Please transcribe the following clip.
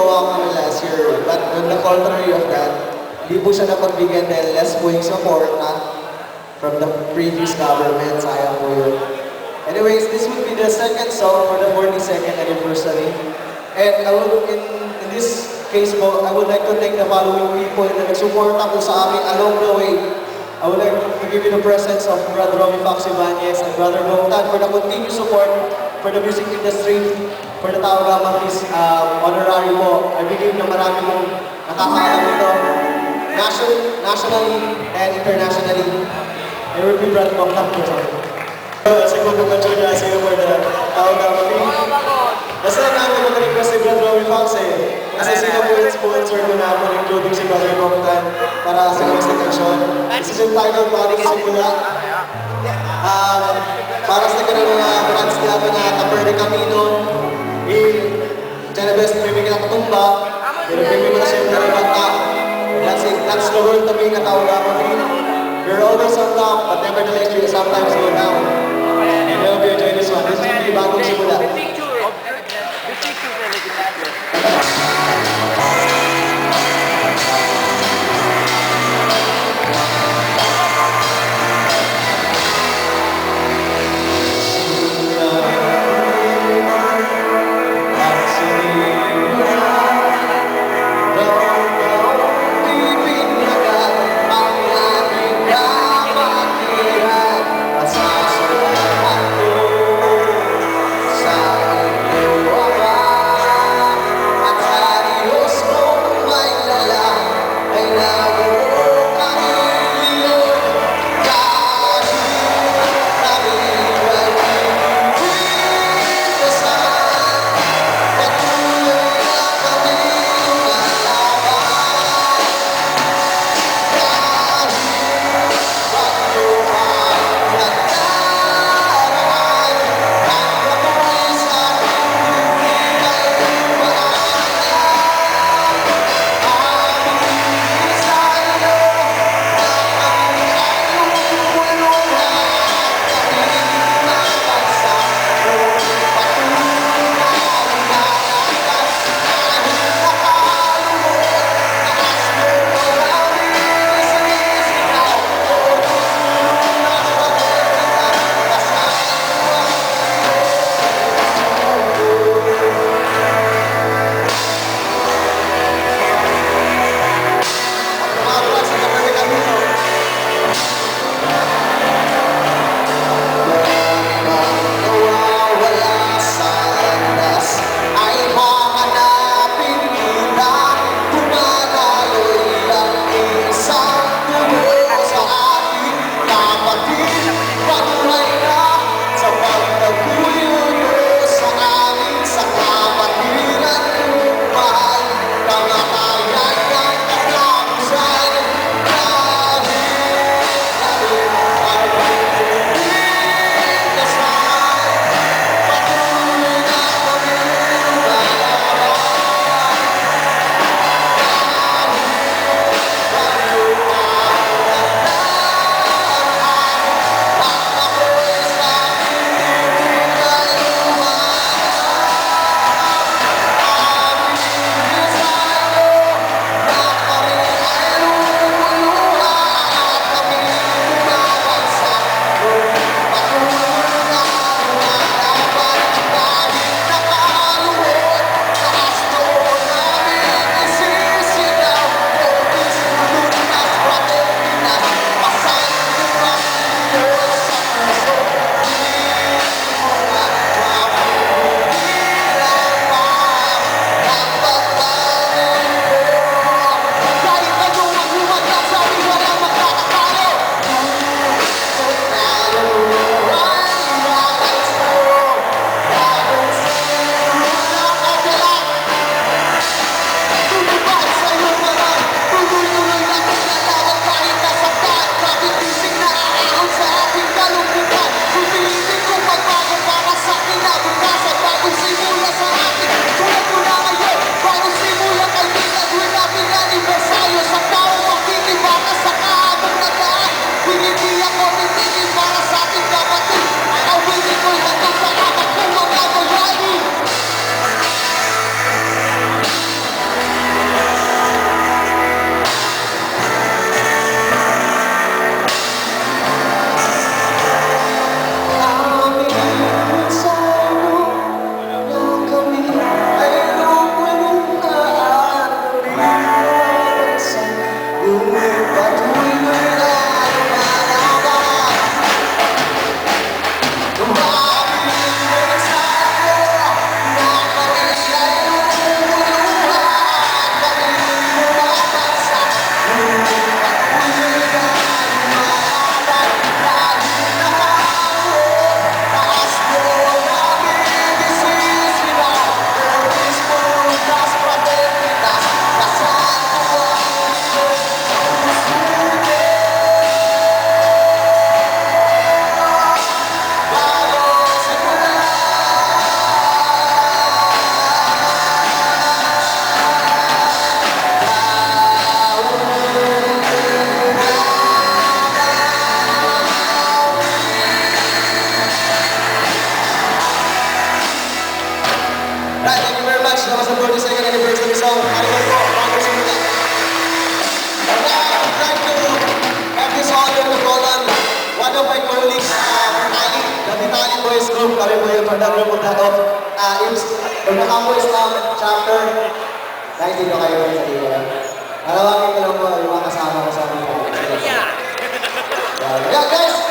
nagawa kami last year. But on the contrary of that, hindi po siya napagbigyan dahil less po yung support na from the previous government. Sayang po yun. Anyways, this would be the second song for the 42nd anniversary. And I would, in, in this case po, I would like to thank the following people na nagsuporta po sa amin along the way. I would like to give you the presence of Brother Romy Fox Ibanez and Brother Bongtan for the continued support for the music industry, for the Tao Gama Peace um, honorary po. I believe na marami mong nakakaalam ito national, nationally and internationally. There will be Brother Bongtan po sa akin. Segundo mention niya sila for the Tao Gama Peace. Basta namin mag-request si Brother Romy Fox eh. Kasi sila po yung sponsor ko na ako, including si Brother Bongtan, para sa next section. This is entitled Balik Simula. Um, para sa ganun mga fans nato na Taper de Camino, eh, may mga katumba, pero may mga siya na bata. That's it, that's the word to me, katawag ako. You're always on top, but nevertheless, you sometimes go down. And I hope you enjoy this one. This is yung bagong simula. Kasama sa 42nd anniversary song. Ano po, bago simula. And now, I'd like to have this honor to call on one of my colleagues, uh, from Ali, the Vitali Boys Group. Kami po yung group of, uh, IMS, Bernakapo Islam Chapter. Dito kayo sa dito. Malawagin ko lang po yung mga kasama ko sa mga. Yeah, yeah guys,